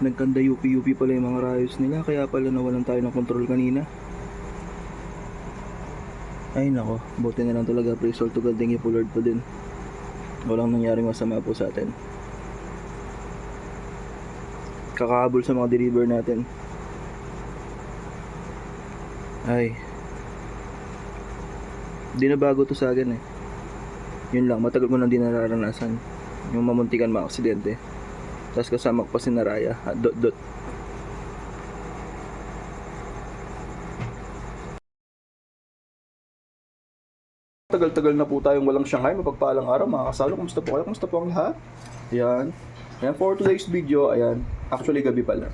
Nagkanda UP-UP pala yung mga rayos nila, kaya pala nawalan tayo ng control kanina. Ay nako, buti na lang talaga praise all to God, thank you po Lord po din. Walang nangyaring masama po sa atin. Kakahabol sa mga deliver natin. Ay. Di na bago to sa akin eh. Yun lang, matagal ko nang di nararanasan. Yung mamuntikan mga aksidente. Tapos kasama ko pa si Naraya. Ah, dot dot. Tagal-tagal na po tayong walang Shanghai. Mapagpalang araw mga kasalo. Kumusta po kayo? Kumusta po ang lahat? Yan. Yan for today's video. Ayan. Actually gabi pala.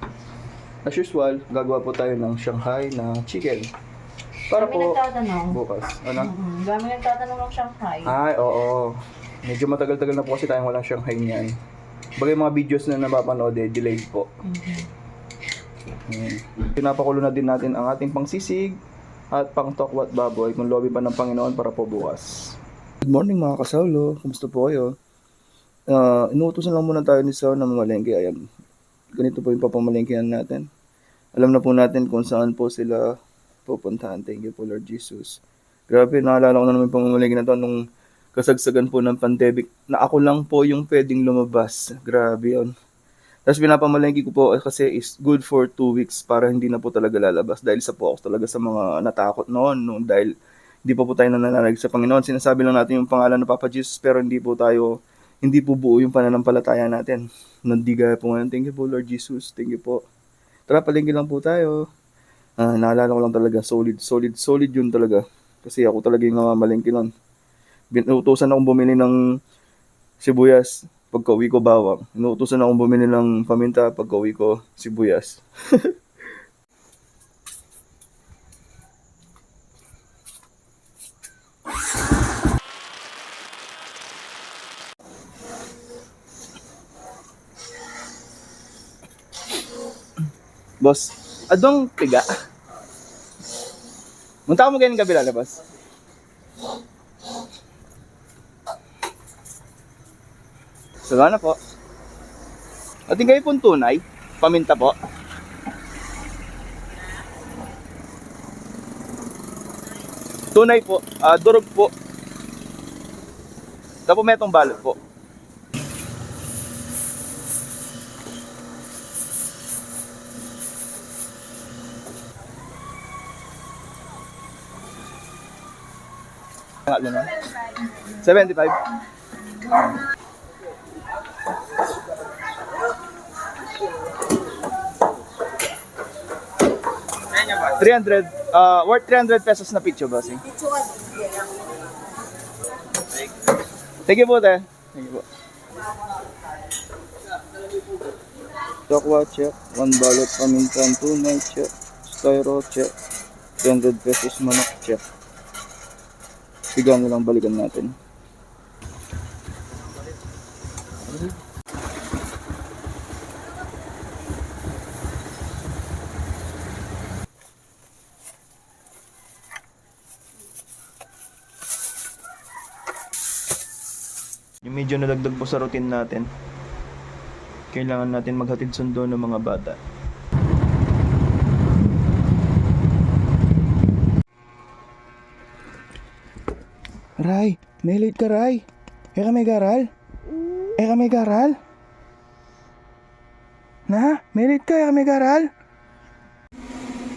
As usual, gagawa po tayo ng Shanghai na chicken. Para Kami po nagtatanong. bukas. Ano? Mm, Dami nagtatanong ng Shanghai. Ay, oo. Medyo matagal-tagal na po kasi tayong walang Shanghai niyan. Bagay mga videos na napapanood eh, delayed po. Hmm. Pinapakulo na din natin ang ating pangsisig at pang tokwat baboy kung lobby pa ng Panginoon para po bukas. Good morning mga kasaulo. Kumusta po kayo? Uh, inuutosan lang muna tayo ni Sao na mamalengke. Ayan. Ganito po yung papamalengkehan natin. Alam na po natin kung saan po sila pupuntahan. Thank you po Lord Jesus. Grabe, naalala ko na naman yung pamamalengke na to nung kasagsagan po ng pandemic na ako lang po yung pwedeng lumabas. Grabe yun. Tapos pinapamalengke ko po kasi is good for two weeks para hindi na po talaga lalabas dahil sa po ako talaga sa mga natakot noon no, dahil hindi pa po tayo nananalig sa Panginoon. Sinasabi lang natin yung pangalan ng Papa Jesus pero hindi po tayo hindi po buo yung pananampalataya natin. Nandiga po ngayon. Thank you po Lord Jesus. Thank you po. Tara, palengke lang po tayo. Ah, naalala ko lang talaga, solid, solid, solid yun talaga. Kasi ako talaga yung namamalengke nun. Binutusan akong bumili ng sibuyas pagka uwi ko bawang. Inuutosan akong bumili ng paminta pagka uwi ko sibuyas. Boss, adong piga. Munta mo ganyan kabila na, boss. Salamat po. At kayo pong tunay, paminta po. Tunay po, ah durog po. Tapos may itong balot po. Nga ganun. 75. Three hundred, uh, worth 300 pesos na picture, bossing. Thank you po, te. Thank you po. Chokwa check, one balot pamintan, tunay check, styro check, 300 pesos manok check. Bigyan na lang balikan natin. Yung medyo nadagdag po sa routine natin. Kailangan natin maghatid sundo ng mga bata. Ray, may late ka, Ray. Eh ka may garal? Eh ka may garal? Na, may late ka, eh ka may garal?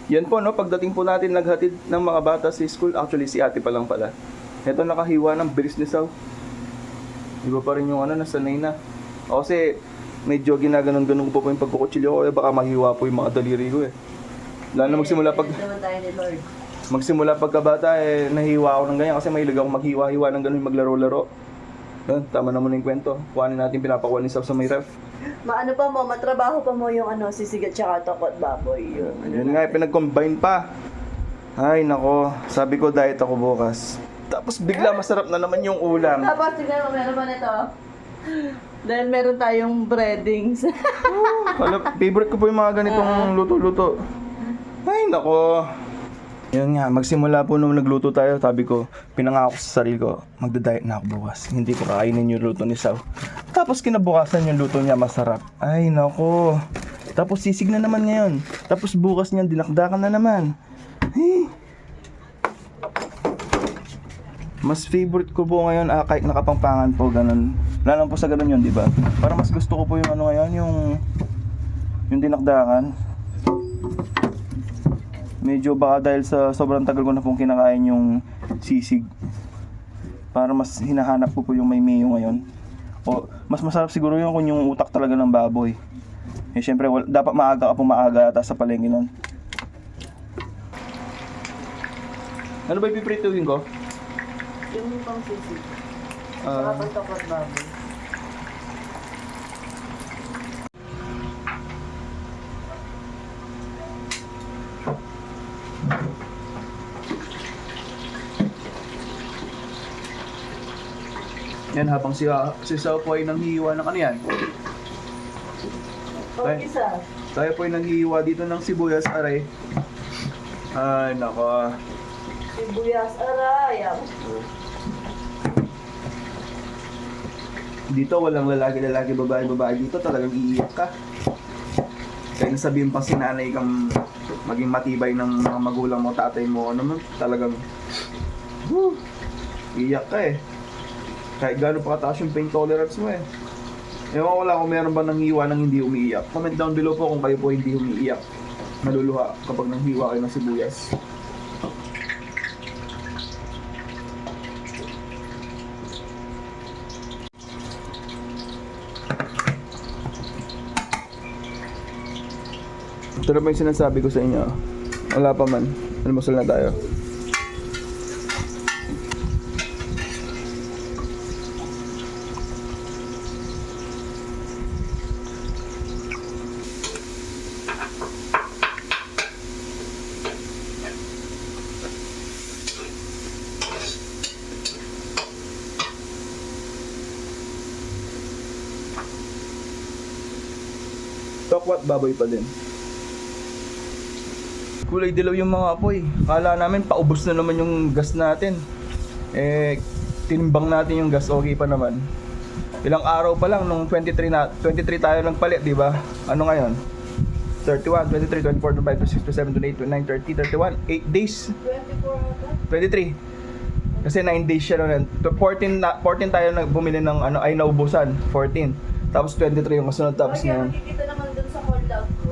Yan po, no, pagdating po natin naghatid ng mga bata sa school, actually si ate pa lang pala. Ito nakahiwa ng bilis ni Saw. Iba pa rin yung ano, nasanay na. O kasi medyo ginaganon-ganon ko po po yung pagkukutsilyo ko, eh, baka mahiwa po yung mga daliri ko eh. Lalo na magsimula pag magsimula pagkabata eh nahiwa ako ng ganyan kasi mahilig ako maghiwa-hiwa ng ganun maglaro-laro. Yun, tama naman yung kwento. Kuhanin natin pinapakuha ni Sab sa may ref. Maano pa mo, matrabaho pa mo yung ano, sisigat tsaka tokot baboy. Yung, ano, Yun nga, eh, pinag-combine pa. Ay, nako. Sabi ko diet ako bukas. Tapos bigla masarap na naman yung ulam. Tapos, tignan mo, meron pa nito. Dahil meron tayong breadings. Wala, favorite ko po yung mga ganitong luto-luto. Ay, nako. Yun nga, magsimula po nung nagluto tayo, sabi ko, pinangako sa sarili ko, magda-diet na ako bukas. Hindi ko kakainin yung luto ni Sao. Tapos kinabukasan yung luto niya masarap. Ay, nako. Tapos sisig na naman ngayon. Tapos bukas niyan, dinakdakan na naman. Hey. Mas favorite ko po ngayon, ah, kahit nakapangpangan po, ganun. Wala po sa ganun yun, di ba? Para mas gusto ko po yung ano ngayon, yung yung dinakdakan. Medyo baka dahil sa sobrang tagal ko na pong kinakain yung sisig. Para mas hinahanap ko po yung may mayo ngayon. O, mas masarap siguro yun kung yung utak talaga ng baboy. Eh, syempre, wal- dapat maaga ka po maaga ata sa palengke nun. Ano ba ipiprituhin ko? Yung pang sisig. Ah. Saka pang tokot baboy. Yan, habang si, si Sao po ay nanghihiwa ng ano yan. Pang Ay. isa. Tayo po ay nanghihiwa dito ng sibuyas, aray. Ay, nako. Sibuyas, aray. ah. Dito walang lalaki-lalaki, babae-babae. Dito talagang iiyak ka. Kaya nasabihin pa si nanay kang maging matibay ng mga magulang mo, tatay mo, ano man, talagang whew, iiyak ka eh. Kahit gano'n pa kataas yung pain tolerance mo eh. Ewan ko lang kung meron ba nang hiwa nang hindi umiiyak. Comment down below po kung kayo po hindi umiiyak. Naluluha kapag nang hiwa kayo ng sibuyas. Ito na ba sinasabi ko sa inyo? Wala pa man. Almusal na tayo. Tokwat baboy pa din. Kulay dilaw yung mga apoy. Kala namin paubos na naman yung gas natin. Eh, tinimbang natin yung gas, okay pa naman. Ilang araw pa lang nung 23 na 23 tayo nagpalit, di ba? Ano ngayon? 31, 23, 24, 25, 26, 27, 28, 29, 30, 31, 8 days. 24 ata. 23. Kasi 9 days siya noon. To 14 na 14 tayo bumili ng ano ay naubusan, 14. Tapos 23 yung kasunod tapos Kaya ngayon. makikita naman dun sa call log ko.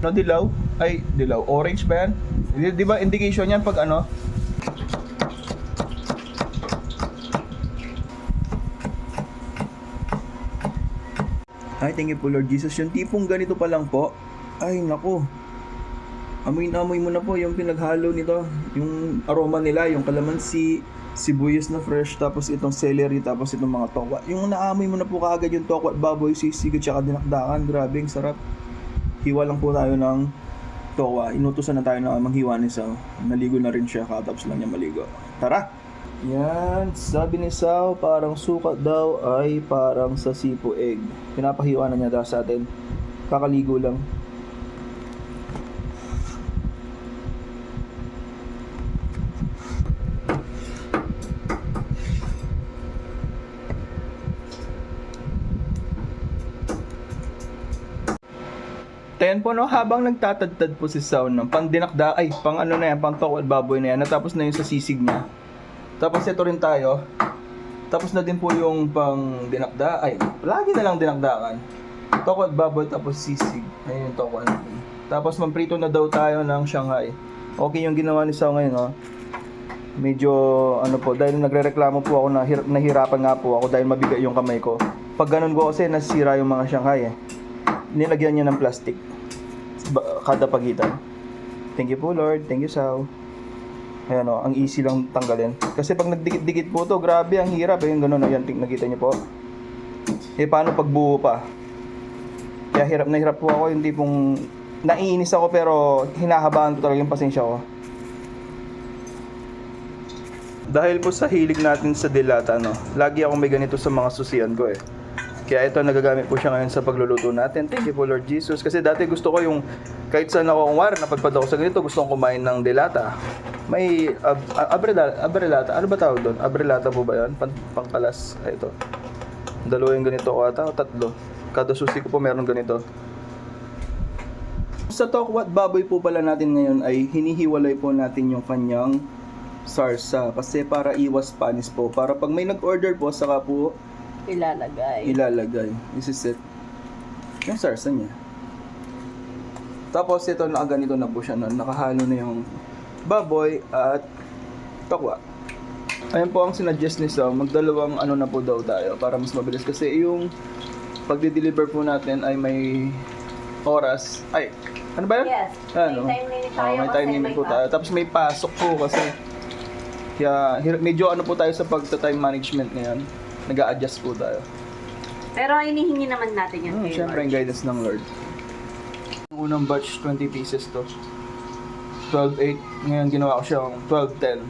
No dilaw? Ay, dilaw. Orange ba yan? Di, di ba indication yan pag ano? Ay, thank you po Lord Jesus. Yung tipong ganito pa lang po. Ay, nako. Amoy na amoy mo na po yung pinaghalo nito. Yung aroma nila, yung kalamansi, sibuyas na fresh, tapos itong celery, tapos itong mga tokwa. Yung naamoy mo na po kaagad yung tokwa baboy, sisig at saka dinakdakan. Grabe, ang sarap hiwa lang po tayo ng towa. Inutusan na tayo na manghiwa ni Sao. Naligo na rin siya, katapos lang niya maligo. Tara! Yan, sabi ni Sao, parang sukat daw ay parang sa sipo egg. Pinapahiwa na niya sa atin. Kakaligo lang. Ten po no, habang nagtatadtad po si Sao ng pang dinakda, ay pang ano na yan, pang toko baboy na yan, natapos na yung sa sisig niya. Tapos ito rin tayo, tapos na din po yung pang dinakda, ay, lagi na lang dinakdakan. Toko at baboy tapos sisig, ayun yung toko natin. Tapos mamprito na daw tayo ng Shanghai. Okay yung ginawa ni Sao ngayon, no? Medyo, ano po, dahil nagre-reklamo po ako na hir- nahirapan nga po ako dahil mabigat yung kamay ko. Pag ganun ko kasi, nasira yung mga Shanghai eh nilagyan niya ng plastic kada pagitan. Thank you po Lord, thank you Sao. Ayan o, ang easy lang tanggalin. Kasi pag nagdikit-dikit po to, grabe ang hirap. Ayun, ganun, ayan, ting- nakita niyo po. Eh, paano pag buo pa? Kaya hirap na hirap po ako, yung tipong naiinis ako pero hinahabaan ko talaga yung pasensya ko. Dahil po sa hilig natin sa dilata, no, lagi ako may ganito sa mga susian ko eh. Kaya ito nagagamit po siya ngayon sa pagluluto natin. Thank you po Lord Jesus. Kasi dati gusto ko yung kahit saan ako kumara, napadpad ako sa ganito, gusto kong kumain ng dilata. May ab, abrelata, abrelata, ano ba tawag doon? Abrelata po ba yan? Pan, pangkalas. Ay, ito. Dalawa yung ganito ko ata, o tatlo. Kada susi ko po meron ganito. Sa Tokwat Baboy po pala natin ngayon ay hinihiwalay po natin yung kanyang sarsa kasi para iwas panis po. Para pag may nag-order po, saka po Ilalagay. ilalagay. Isiset yung sarsa niya. Tapos ito nakaganito na po siya no? nakahalo na yung baboy at tokwa. Ayan po ang sinuggest ni Sam, magdalawang ano na po daw tayo para mas mabilis kasi yung pagde-deliver po natin ay may oras. Ay, ano ba yun? Yes. Ano? May time limit Oo, tayo may kasi time limit may po tayo. Tapos may pasok po kasi kaya medyo ano po tayo sa pagta-time management ngayon. Nag-a-adjust po tayo. Pero inihingi naman natin yan Hmm, kay Siyempre, Lord. ang guidance ng Lord. Ang unang batch, 20 pieces to. 12.8. Ngayon, ginawa ko siyang 12.10.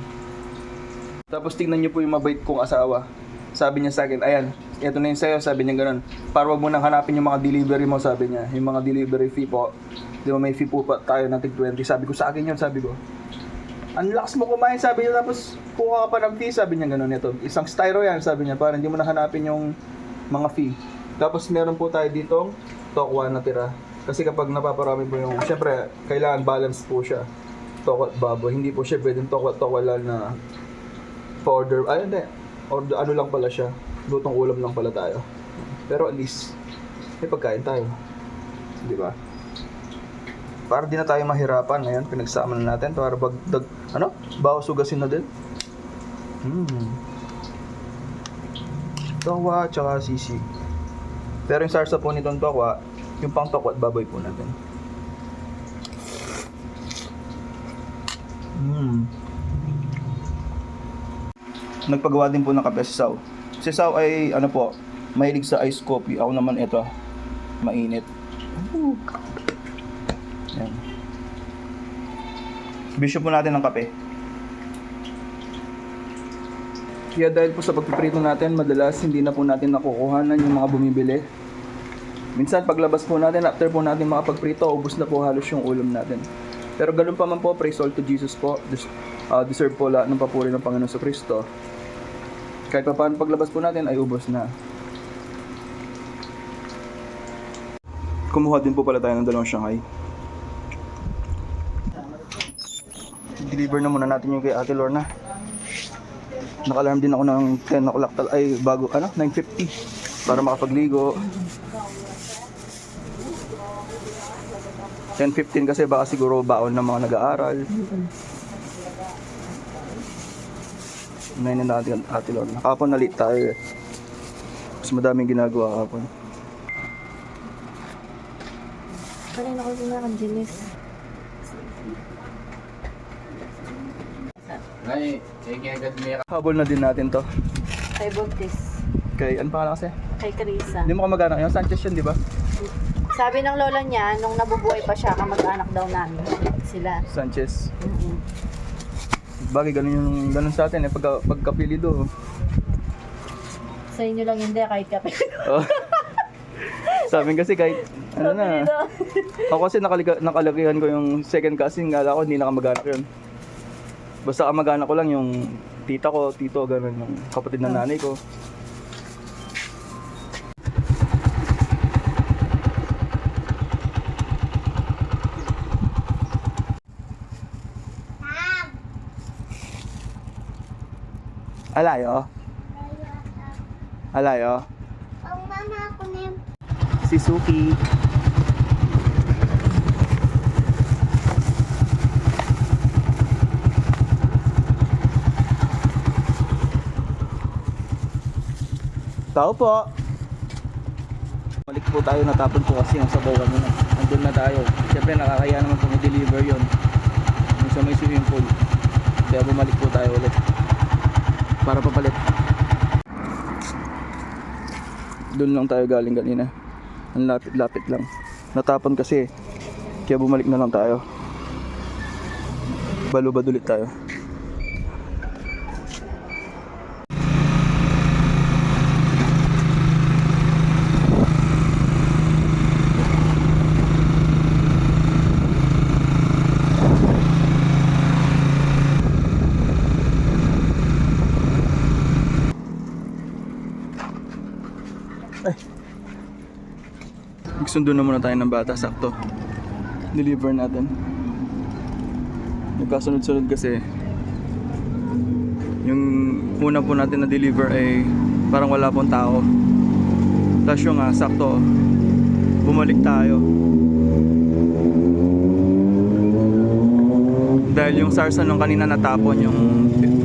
Tapos tingnan niyo po yung mabait kong asawa. Sabi niya sa akin, ayan, ito na yung sa'yo. Sabi niya ganun. Para wag mo nang hanapin yung mga delivery mo, sabi niya. Yung mga delivery fee po. Di ba may fee po pa tayo ng tig 20. Sabi ko sa akin yun, sabi ko. Ang lakas mo kumain, sabi niya. Tapos kuha ka pa ng fee, sabi niya ganun. Ito, isang styro yan, sabi niya. Para hindi mo na hanapin yung mga fee. Tapos meron po tayo ditong tokwa na tira. Kasi kapag napaparami po yung, syempre, kailangan balance po siya. Tokwa at baboy. Hindi po siya pwedeng tokwa at tokwa lang na powder. Ay, hindi. Or ano lang pala siya. Lutong ulam lang pala tayo. Pero at least, may pagkain tayo. Di ba? Para di na tayo mahirapan. Ayan, pinagsama na natin. Para bagdag, ano? Bawas sugasin na din. Hmm. Tokwa tsaka sisig. Pero yung sarsa po nitong tokwa, yung pang tokwa at baboy po natin. Hmm. Nagpagawa din po ng kape si Sau. Si Sau ay ano po, mahilig sa ice coffee. Ako naman ito, mainit. Yan. Bisyo po natin ng kape. Kaya dahil po sa pagpiprito natin, madalas hindi na po natin nakukuhanan yung mga bumibili. Minsan paglabas po natin, after po natin makapagprito, ubos na po halos yung ulam natin. Pero ganun pa man po, praise all to Jesus po. Des- ah, deserve po lahat ng papuri ng Panginoon sa Kristo. Kahit pa paano paglabas po natin ay ubos na. Kumuha din po pala tayo ng dalawang Shanghai. Deliver na muna natin yung kay Ate Lorna. Naka-alarm din ako ng 10 o'clock tal- ay bago ano 9:50 para makapagligo. 10:15 kasi baka siguro baon ng mga nag-aaral. Unahin na natin Ate Lorna. Kapon na late tayo eh. Mas madaming ginagawa kapon. Kanina ko sinakang Jenis. Ay, eh, kaya may Habol na din natin to. Kay Buntis. Kay ano pa kasi? Kay Carissa. Hindi mo kamag-anak yung Sanchez yun, di ba? Sabi ng lola niya, nung nabubuhay pa siya, kamag-anak daw namin sila. Sanchez. Mm-mm. Bagay ganun yung ganun sa atin eh pagka pagkapilido. Sa inyo lang hindi, kahit kape. Oh. Sabi kasi kahit ano na. Ako kasi nakalika, nakalakihan ko yung second cousin, kala ko hindi na kamag-anak yun. Basta kamag-anak ko lang yung tita ko, tito, ganun yung kapatid ng nanay ko. Alayo? Alayo? Ang mama ako na Si Suki. Tao po. Balik po tayo, natapon po kasi yung sabaw kami na. Andun na tayo. Siyempre nakakaya naman kung i-deliver yun. Yung sa may swimming pool. Kaya bumalik po tayo ulit. Para papalit. Doon lang tayo galing kanina. Ang lapit-lapit lang. Natapon kasi. Kaya bumalik na lang tayo. Balubad ulit tayo. Magsundo na muna tayo ng bata, sakto. deliver natin. Nagkasunod-sunod kasi yung una po natin na deliver ay parang wala pong tao. Tapos yung nga, sakto, bumalik tayo. Dahil yung sarsa nung kanina natapon yung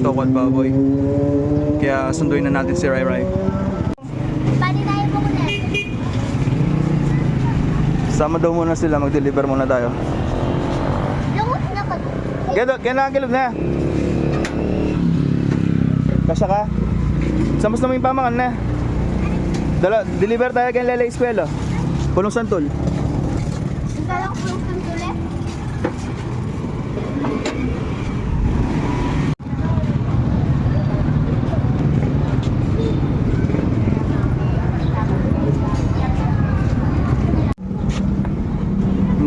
tokot baboy. Kaya sunduin na natin si Rai Rai. Pwede tayo po kunin. Sama daw muna sila, mag-deliver muna tayo. Na. Kaya, nakakilog na. Kasya ka? Samos naman yung pamakan na. Dala, deliver tayo kay Lele Eskwela. Pulong Santol. Ang kala ko yung tuloy.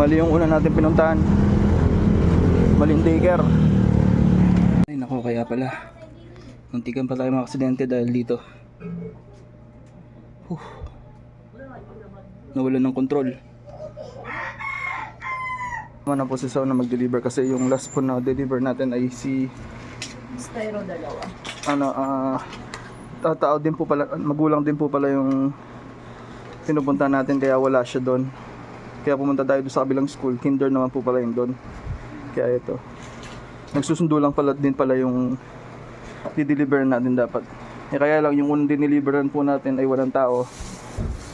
Mali yung una natin pinuntahan. Mali yung taker. Ay nako, kaya pala. Muntikan pa tayo makaksidente dahil dito. Huh. Nawalan ng control. Tama na po si Sao na mag-deliver kasi yung last po na deliver natin ay si Styro dalawa. ano ah tatao din po pala magulang din po pala yung pinupunta natin kaya wala siya doon kaya pumunta tayo doon sa kabilang school. Kinder naman po pala yung doon. Kaya ito. Nagsusundo lang pala din pala yung di-deliver natin dapat. Eh, kaya lang yung unang dineliveran po natin ay walang tao.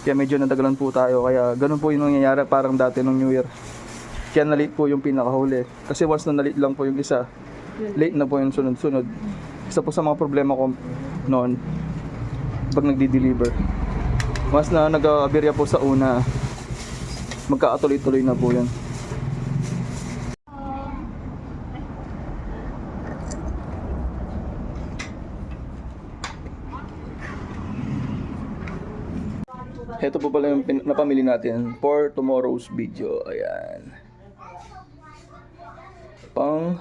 Kaya medyo natagalan po tayo. Kaya ganun po yung nangyayari parang dati nung New Year. Kaya na-late po yung pinakahuli. Kasi once na na-late lang po yung isa late na po yung sunod-sunod. Isa po sa mga problema ko noon pag nagdi-deliver. Mas na nag-aberya po sa una, magkakatuloy-tuloy na po yan. Ito po pala yung napamili natin for tomorrow's video. Ayan. Pang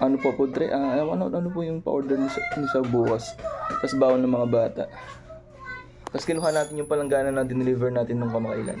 ano po po tre ah, ano, ano po yung pa-order ni sa, ni sa bukas tapos bawal ng mga bata tapos kinuha natin yung palanggana na dineliver natin nung kamakailan